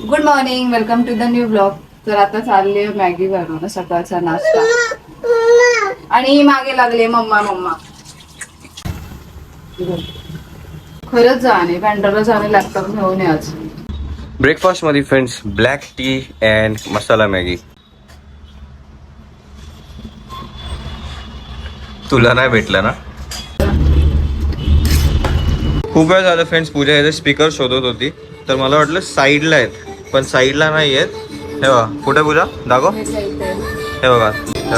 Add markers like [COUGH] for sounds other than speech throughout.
Good morning welcome to the new blog तर आता चालले मॅगी बनवणं सकाळचा नाश्ता. आणि मागे लागले मम्मा मम्मा. खरंच जाणे बँडरला जाणे लॅपटॉप घेऊन ये आज. ब्रेकफास्टमध्ये friends black tea and masala Maggi तुला नाही भेटलं ना? खूप वेळ झालं फ्रेंड्स पूजा याचे स्पीकर शोधत होती. तर मला वाटलं साईडला आहेत पण साईडला नाही आहेत. हे बघा कुठे पूजा? दाखव. हे बघा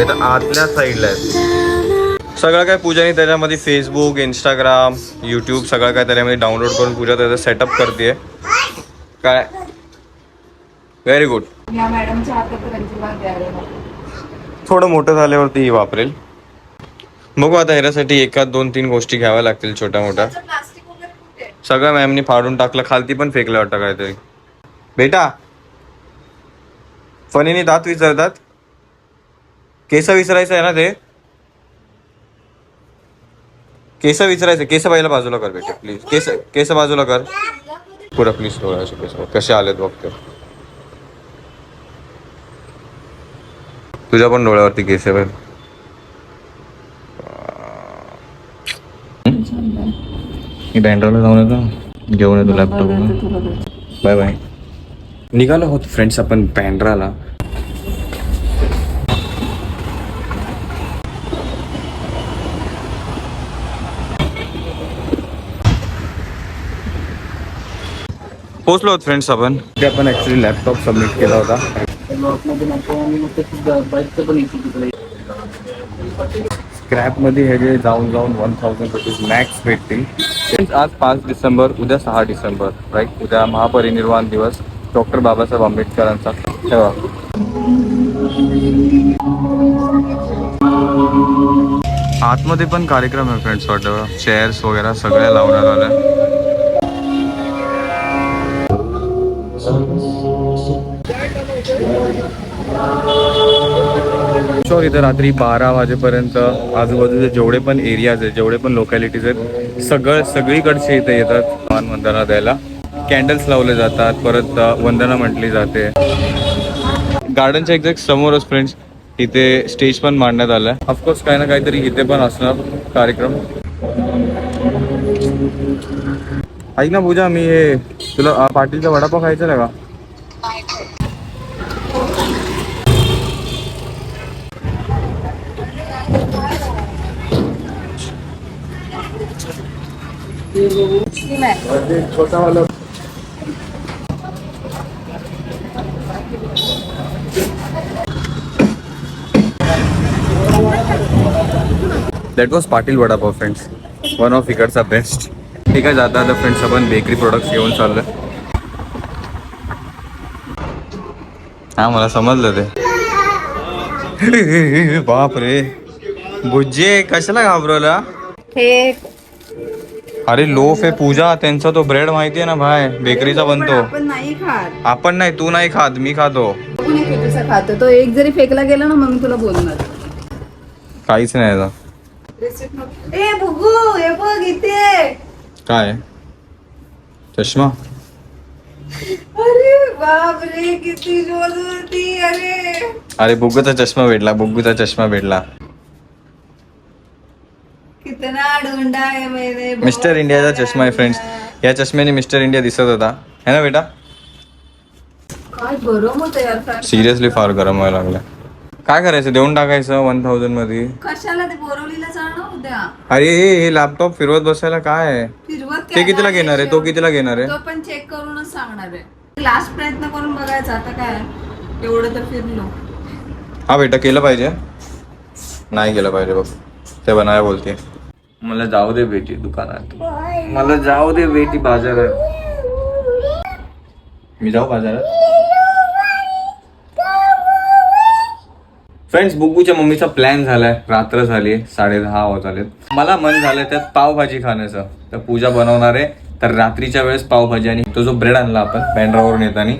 इथं आतल्या साईडला आहेत. सगळं काय पूजाने त्याच्यामध्ये फेसबुक इंस्टाग्राम यूट्यूब सगळं काय त्याच्यामध्ये डाउनलोड करून पूजा त्याचं सेटअप करते. काय? Very good. थोडं मोठं झाल्यावरती वापरेल. बघू आता ह्याच्यासाठी एका दोन तीन गोष्टी घ्याव्या लागतील छोट्या मोठ्या प्लास्टिक वगैरे कुठे आहे? सगळं मॅमनी फाडून टाकलं खालती पण फेकलं वाटतं काहीतरी. बेटा फनीने दात विचारतात केस विसरायचं आहे ना ते? केस विचारायचं केस बाईला बाजूला कर बेटा प्लीज केस केस बाजूला कर. पुढं प्लीज थोडं केस कसे आलेत बघते तुझ्या पण डोळ्यावरती केस आहे मी बँड्राला जाऊन येतो. घेऊन येतो लॅपटॉप. बाय बाय निघालो आहोत फ्रेंड्स आपण बँड्राला पोचलो आहोत फ्रेंड्स आपण. ते आपण ऍक्च्युली लॅपटॉप सबमिट केला होता. स्क्रॅपमध्ये हे जे जाऊन जाऊन वन थाउजंड रुपीज मॅक्स भेटतील तेच आज पाच डिसेंबर उद्या सहा डिसेंबर राईट उद्या महापरिनिर्वाण दिवस डॉक्टर बाबासाहेब आंबेडकरांचा. ठेवा. आतमध्ये पण कार्यक्रम आहे फ्रेंड्स वाटतं. चेअर्स वगैरे सगळ्या लावण्यात आल्या. इथं रात्री बारा वाजेपर्यंत आजूबाजूचे जेवढे पण एरियाज आहेत जेवढे पण लोकॅलिटीज आहेत सगळं सगळीकडचे इथे येतात मान वंदना द्यायला. कॅन्डल्स लावले जातात परत वंदना म्हटली जाते. गार्डनच्या एक्झॅक्ट समोरच फ्रेंड्स इथे स्टेज पण मांडण्यात आलाय. ऑफकोर्स काही ना काहीतरी इथे पण असणार कार्यक्रम. ऐक ना पूजा मी हे तुला पाटीलचा वडापाव खायचा आहे का? Steam आहे. That was Patil vadapav friends one of इकडचा बेस्ट ठीक आहे जाता आता फ्रेंड्स आपण बेकरी प्रोडक्ट्स घेऊन चाललोय. हा मला समजलं ते. [LAUGHS] बाप रे बुज्जे कशाला घाबरवला? हे अरे लोफ आहे पूजा त्यांचा तो ब्रेड माहिती आहे ना भाय बेकरीचा बनतो. आपण नाही खात. आपण नाही तू नाही खात मी खातो. कोणी कितीचा खातो? तो एक जरी फेकला गेला ना मग मी तुला बोलणार. काहीच नाही याचा Receipt नको. ए बुगू हे बघ इथे. काय? चष्मा? अरे बाप रे किती होती अरे. अरे बुग्गूचा चष्मा भेटला बुग्गूचा चष्मा भेटला. कितना ढूंढा है मैंने मिस्टर इंडियाचा चष्मा आहे फ्रेंड्स या चष्म्याने मिस्टर इंडिया दिसत होता। है ना बेटा? काय गरम होत यार फार. सिरियसली फार गरम व्हायला लागलं। काय करायचं? देऊन टाकायचं वन थाउजंडमध्ये कशाला ते बोरवलीला जाणं उद्या? अरे हे हे लॅपटॉप फिरवत बसायला काय आहे? फिरवत ते काय कितीला नाही, घेणार आहे? तो कितीला घेणार आहे? तो पण चेक करूनच सांगणार आहे. लास्ट प्रयत्न करून बघायचा आता काय एवढं तर फिरलो. हा बेटा केलं पाहिजे. नाही केलं पाहिजे बघ. ते बनाय बोलते. मला जाऊ दे बेटी दुकानात. मला जाऊ दे बेटी बाजारात. मी जाऊ बाजारात. फ्रेंड्स बुग्गूच्या मम्मीचा प्लॅन झालाय. रात्र झाली साडे दहा आलेत मला मन झालंय त्यात पावभाजी खाण्याचं. तर पूजा बनवणार आहे. तर रात्रीच्या वेळेस पावभाजी आणि तो जो ब्रेड आणला आपण बँड्रावरून येताना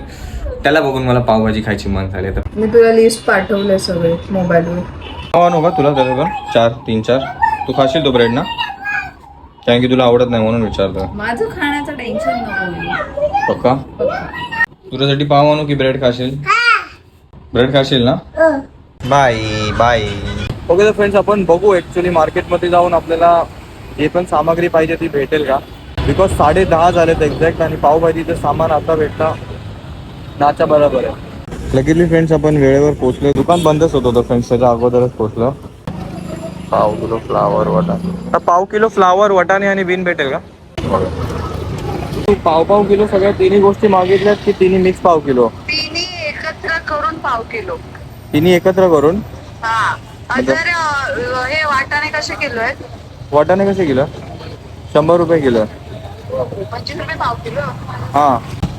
त्याला बघून मला पावभाजी खायची मन झाली तर मी तुला लिस्ट पाठवले सगळे मोबाईलवर हवा नको तुला चार तीन चार. तू खाशील तो ब्रेड ना? कारण की तुला आवडत नाही म्हणून विचारतो माझं खाण्याचं टेन्शन नको पक्का? तुझ्यासाठी पाव आणू की ब्रेड खाशील? ब्रेड खाशील ना? बाय बाय ओके तर फ्रेंड्स आपण बघू ऍक्च्युली मार्केटमध्ये जाऊन आपल्याला जे पण सामग्री पाहिजे ती भेटेल का? बिकॉज साडे दहा झालेत एक्झॅक्ट आणि पावभाजीचं सामान आता भेटतं नाच्या बरोबर आहे. लगेचली फ्रेंड्स आपण वेळेवर पोहोचलो. दुकान बंदच होत होतं फ्रेंड्स त्याच्या अगोदरच पोहोचलो. पाव किलो फ्लावर वाटाणे आता पाव किलो फ्लावर वाटाणे आणि बीन भेटेल का? तू पाव पाव किलो सगळ्या तिन्ही गोष्टी मागितल्यात की तिन्ही मिक्स पाव किलो? तिन्ही एकत्र करून पाव किलो. तिन्ही एकत्र करून? हा. अ, हे वाटाणे कसे किलो आहेत? वाटाणे कसे किलो? शंभर रुपये किलो. पंचवीस रुपये पाव किलो. हां.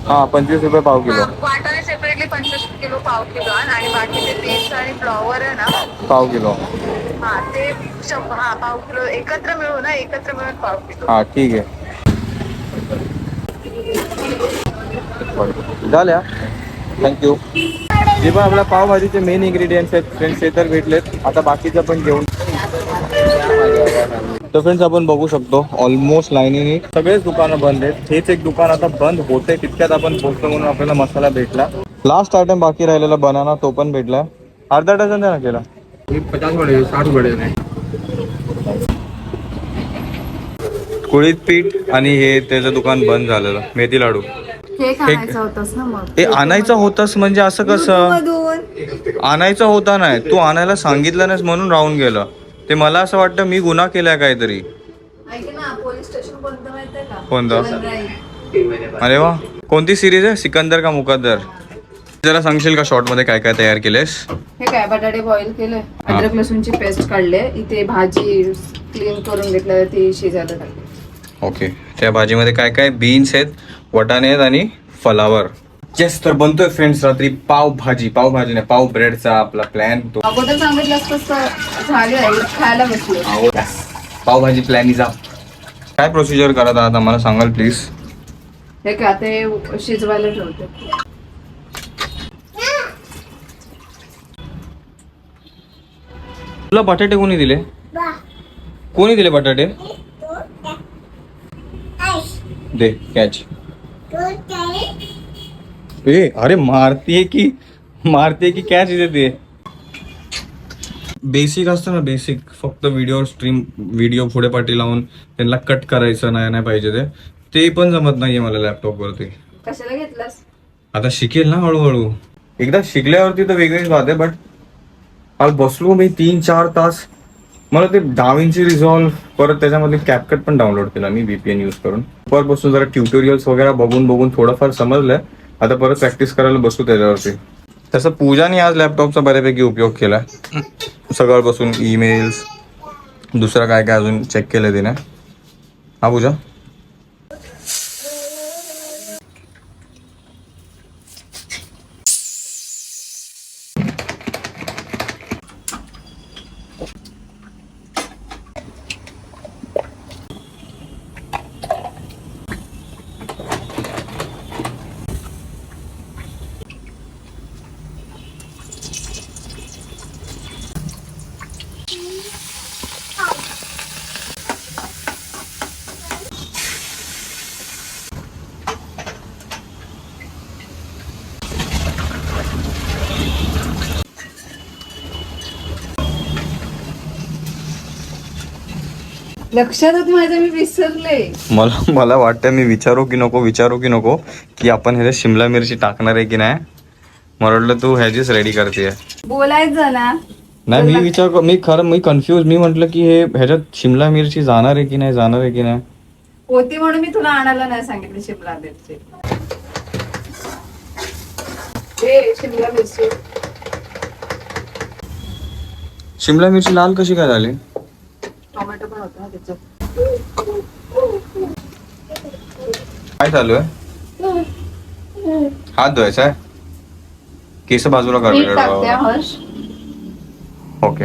हां पंचवीस रुपये पाव किलो. वाटाणे सेपरेटली पंचवीस किलो पाव किलो आण आणि बाकीचे बीन्स आणि फ्लॉवर आहे ना पाव किलो. हा ते हा पाव किलो. एकत्र मिळून ना एकत्र मिळून पाव किलो. हां ठीक आहे. झाल्या? थँक्यू जे पण आपल्या पावभाजीचे मेन इन्ग्रेडियंट्स आहेत. फ्रेंड्स ते तर भेटलेत. आता बाकीचं पण घेऊन तर फ्रेंड्स आपण बघू शकतो. ऑलमोस्ट लाईनीने सगळेच दुकानं बंद आहेत. हेच एक दुकान आता बंद होते तितक्यात आपण पोहोचलो म्हणून आपल्याला मसाला भेटला. लास्ट आयटम बाकी राहिलेला बनाना तो पण भेटला. अर्धा डझन द्या ना केला पचास बड़े साठ बड़े कुळीत पीठ आणि हे त्याचं दुकान बंद झालेलं. मेथी लाडू. केक आणायचा होतास ना मग. हे आणायचं होतंस म्हणजे असं कसं? आणायचं होता नाही. तू आणायला सांगितलं नाहीस म्हणून राहून गेलं. ते मला असं वाटतं मी गुन्हा केलाय काहीतरी. ऐक ना पोलीस स्टेशन कोणतं. अरे वा. कोणती सिरीज आहे? सिकंदर का मुकद्दर? जरा सांगशील का शॉर्टमध्ये काय काय तयार केलेस हे काय बटाटे बॉईल केले अद्रक लसूणची पेस्ट काढले इथे भाजी क्लीन करून घेतलं ती शिजायला टाकली. ओके. त्या भाजीमध्ये काय काय बीन्स आहेत वाटाणे आहेत आणि फलावर. येस तर बनतोय फ्रेंड्स रात्री पाव भाजी. पाव भाजी नाही पाव ब्रेडचा आपला प्लॅन तो. अगोदर सांगितलं असतं तर झालं खायला बसलो. पावभाजी प्लॅन इज काय प्रोसिजर करत आहात आम्हाला सांगाल प्लीज हे आता हे शिजवायला ठेवते. तुला बटाटे कोणी दिले? कोणी दिले बटाटे? दे कॅच ए अरे मारतीये की मारतीये की कॅच ते बेसिक असतं ना बेसिक फक्त व्हिडिओ स्ट्रीम व्हिडिओ पुढे पाठी लावून त्यांना कट करायचं नाही नाही पाहिजे ते. ते पण जमत नाहीये मला लॅपटॉप वरती. कशाला घेतलास? आता शिकेल ना हळूहळू. एकदा शिकल्यावरती तर वेगळीच बात आहे बट आज बसलो मी तीन चार तास. मला ते डाविनची रिझॉल्व परत त्याच्यामध्ये कॅपकट पण डाउनलोड केला मी VPN यूज करून. परत बसून जरा ट्युटोरियल्स वगैरे बघून बघून थोडंफार समजलंय आता परत प्रॅक्टिस करायला बसू त्याच्यावरती. तसं पूजाने आज लॅपटॉपचा बऱ्यापैकी उपयोग केला. सगळं बसून ईमेल्स दुसरं काय काय अजून चेक केलं तिने? हा पूजा? लक्षात होत माझं मी विसरले. मला मला वाटतं मी विचारू की नको विचारू की नको की आपण ह्याच्यात शिमला मिरची टाकणार आहे की नाही? मला वाटलं तू ह्याचीच रेडी करते बोलायचं ना. नाही मी विचार कर- मी खरं मी कन्फ्युज मी म्हटलं की हे ह्याच्यात शिमला मिरची जाणार आहे की नाही जाणार आहे की नाही? होती म्हणून मी तुला आणायला नाही सांगितली शिमला मिरची. ए, शिमला मिरची. शिमला मिरची लाल कशी काय झाली? टोमॅटो पण होता त्याच्यात. काय चालू आहे? हात धुवायचा आहे? केस बाजूला हर्ष. ओके.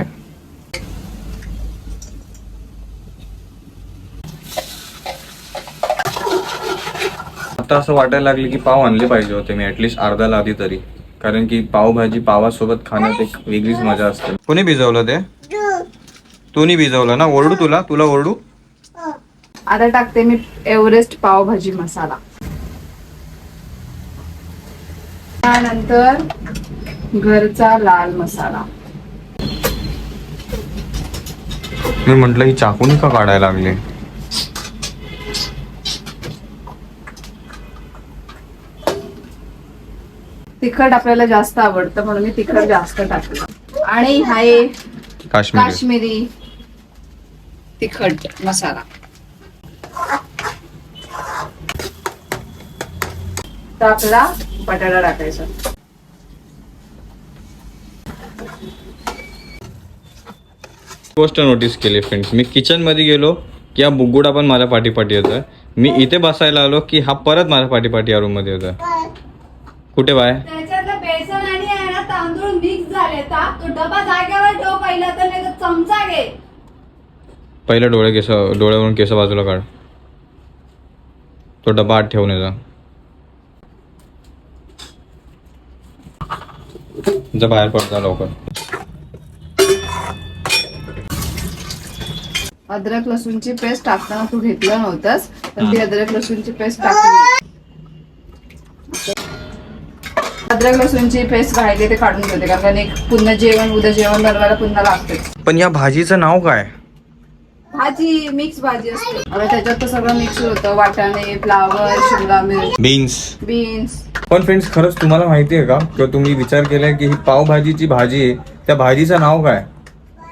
आता असं वाटायला लागले की पाव आणले पाहिजे होते मी ऍटलिस्ट अर्ध्याला आधी तरी. कारण की पावभाजी पावासोबत खाण्यात एक वेगळीच मजा असते. कोणी भिजवलं ते? तू नाही भिजवलं ना? ओरडू तुला? तुला ओरडू? आता टाकते मी एव्हरेस्ट पावभाजी मसाला. त्यानंतर घरचा लाल मसाला. मी म्हंटल ही चाकून का काढायला लागली? तिखट आपल्याला जास्त आवडतं म्हणून मी तिखट जास्त टाकलं. आणि हा आहे काश्मीरी. काश्मीरी तिखट मसाला. तर आपला बटाटा टाकायचा. गोष्ट नोटीस केली फ्रेंड्स मी किचनमध्ये गेलो की हा बुगुडा पण माझ्या पाठीपाठी येतोय. मी इथे बसायला आलो की हा परत माझ्या पाठीपाठी या रूममध्ये येतोय. कुठे बाय? त्याच्यातलं बेसन आणि आहे ना तांदूळ मिक्स झाले तो डबा पहिला तर नाही चमचा घे. पहिले डोळे केस डोळ्यावरून केस बाजूला काढ. तो डबा आत ठेवून येजा जा. बाहेर पडता लवकर. अद्रक लसूणची पेस्ट टाकताना तू घेतलं नव्हतंस पण ती अद्रक लसूणची पेस्ट टाकली. अद्रक लसूणची पेस्ट राहिली ते काढून ठेवते कारण एक पुन्हा जेवण उद्या जेवण बनवायला पुन्हा लागतेच. पण या भाजीचं नाव काय? भाजी मिक्स भाजी असते. आता त्याच्यात तर सगळं मिक्स होतं. वाटाणे फ्लावर शिमला मिरच. बीन्स. बीन्स. पण फ्रेंड्स खरंच तुम्हाला माहिती आहे का? किंवा तुम्ही विचार केलाय की ही पावभाजीची भाजी आहे त्या भाजीचं नाव काय?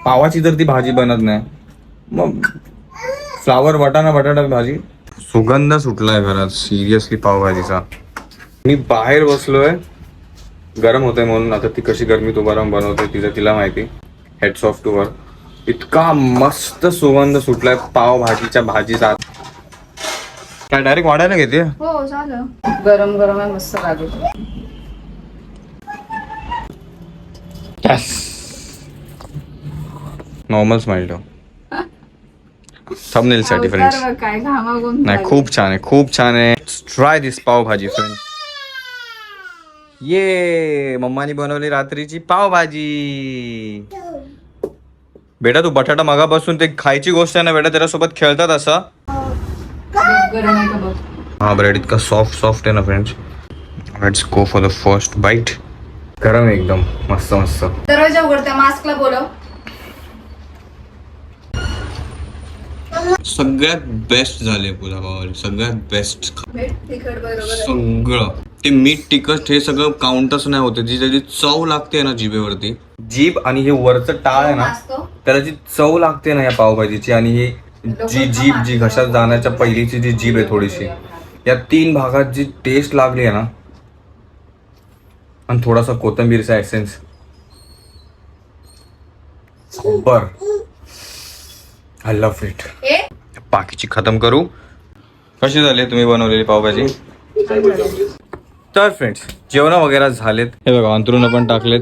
पावाची तर ती भाजी बनत नाही. मग फ्लावर वाटाणा बटाटा भाजी? सुगंध सुटलाय घरात सिरियसली पावभाजीचा मी बाहेर बसलोय. गरम होतंय म्हणून. आता ती कशी गरमी तुबाराम बनवते तिचं तिला माहिती. हेड्स ऑफ टू वर इतका मस्त सुगंध सुटलाय. पावभाजीच्या भाजीचा काय डायरेक्ट वाढायला घेते? हो झालं. गरम गरम आहे मस्त लागेल नॉर्मल स्माइल ठेव. थंबनेल साठी फ्रेंड्स काय नाही. खूप छान आहे खूप छान आहे. ट्राय दिस पाव भाजी फ्रेंड ये मम्मानी बनवली रात्रीची पावभाजी. बेटा तू बटाटा मगापासून ते खायची गोष्ट आहे ना बेटा त्याच्यासोबत खेळतात असं? हा ब्रेड इतका सॉफ्ट सॉफ्ट आहे ना friends let's go for the first bite गरम एकदम मस्त मस्त. दरवाजा उघडते मास्कला बोलव. सगळ्यात बेस्ट झाले पुला पावभाजी सगळ्यात बेस्ट. सगळं. ते मीठ तिखट हे सगळं काउंटच नाही होते. जी त्याची चव लागते ना जिभेवरती. जीभ आणि हे वरचं टाळ आहे ना त्याला जी चव लागते ना या पावभाजीची आणि ही जी जीभ जी घशात जाण्याच्या पहिलीची जी जीभ आहे थोडीशी या तीन भागात जी टेस्ट लागली आहे ना आणि थोडासा कोथंबीरचा एसेन्स बर. आय लव्ह इट बाकीची खतम करू. कशी झाली तुम्ही बनवलेली पावभाजी? तर फ्रेंड्स जेवण वगैरे झालेत. हे बघा अंतरुण पण टाकलेत.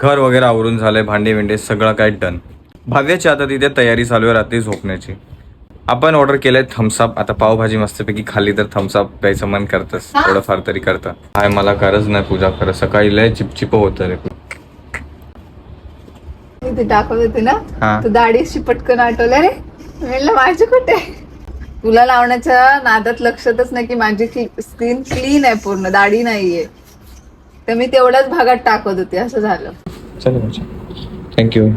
घर वगैरे आवरून झालंय भांडे विंडे सगळं काय डन भाव्याची आता तिथे तयारी चालू आहे रात्री झोपण्याची. आपण ऑर्डर केलंय थम्सअप आता पावभाजी मस्तपैकी खाल्ली तर थम्सअप प्यायचं मन करतंच थोडंफार तरी करतं. काय मला गरज नाही पूजा खरं. सकाळी लय चिपचिप होतं रे. ते दाखवत होते ना? हा. तू दाढीशी पटकन आठवलं रे. म्हणलं माझी कुठे? तुला लावण्याच्या नादात लक्षातच नाही की माझी स्किन क्लीन आहे पूर्ण दाढी नाहीये. तर मी तेवढ्याच भागात टाकत होते असं झालं. चलो थँक्यू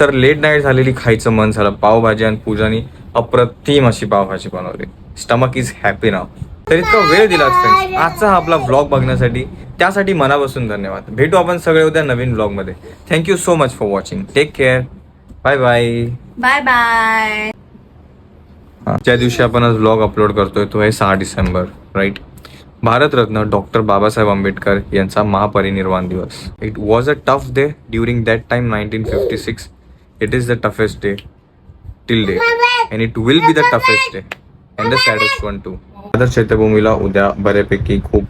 तर लेट नाईट झालेली खायचं मन झालं. पावभाजी आणि पूजानी अप्रतिम अशी पावभाजी बनवली. स्टमक इज हॅपी नाव तर इतका वेळ दिला फ्रेंड्स आजचा हा आपला व्लॉग बघण्यासाठी त्यासाठी मनापासून धन्यवाद. भेटू आपण सगळे उद्या नवीन व्लॉगमध्ये. Thank you so much for watching take care bye bye bye bye ज्या दिवशी आपण आज व्लॉग अपलोड करतोय तो आहे सहा December right Bharat Ratna doctor Babasaheb Ambedkar यांचा महापरिनिर्वाण दिवस. It was a tough day during that time nineteen fifty six it is the toughest day till day and it will be the toughest day and the saddest one to Dadar चैत्यभूमीला उद्या बऱ्यापैकी खूप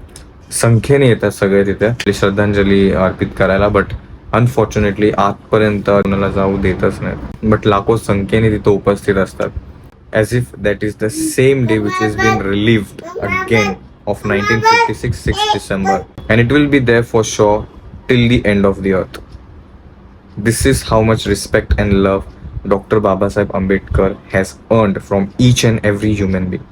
संख्येने येतात सगळे तिथे श्रद्धांजली अर्पित करायला but unfortunately आजपर्यंत कोणाला जाऊ देतच नाही बट लाखो संख्येने तिथे उपस्थित असतात as if that is the same day which has been relieved again of 1956 6 December and it will be there for sure till the end of the earth This is how much respect and love Dr. Babasaheb Ambedkar has earned from each and every human being.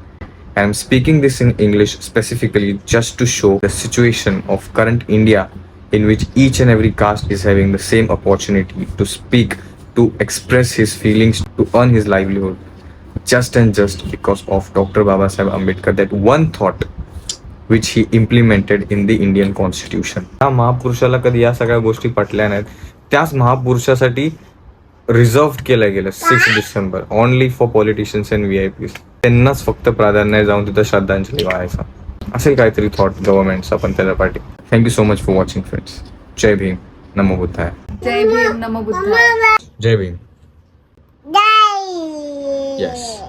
I am speaking this in English specifically just to show the situation of current India in which each and every caste is having the same opportunity to speak, to express his feelings, to earn his livelihood. Just and just because of Dr. Babasaheb Ambedkar, that one thought which he implemented in the Indian Constitution. त्या महापुरुषाला कधी या सगळ्या गोष्टी पटल्या नाहीत त्याच महापुरुषासाठी reserve केलं गेलं six December only for politicians and V I P त्यांनाच फक्त प्राधान्य जाऊन तिथं श्रद्धांजली वाहायचा. असेल काहीतरी थॉट गव्हर्नमेंटचा पण त्याच्या पाठी. Thank you so much for watching friends जय भीम. नमो बुद्धाय. जय भीम नमो बुद्धाय. जय भीम. येस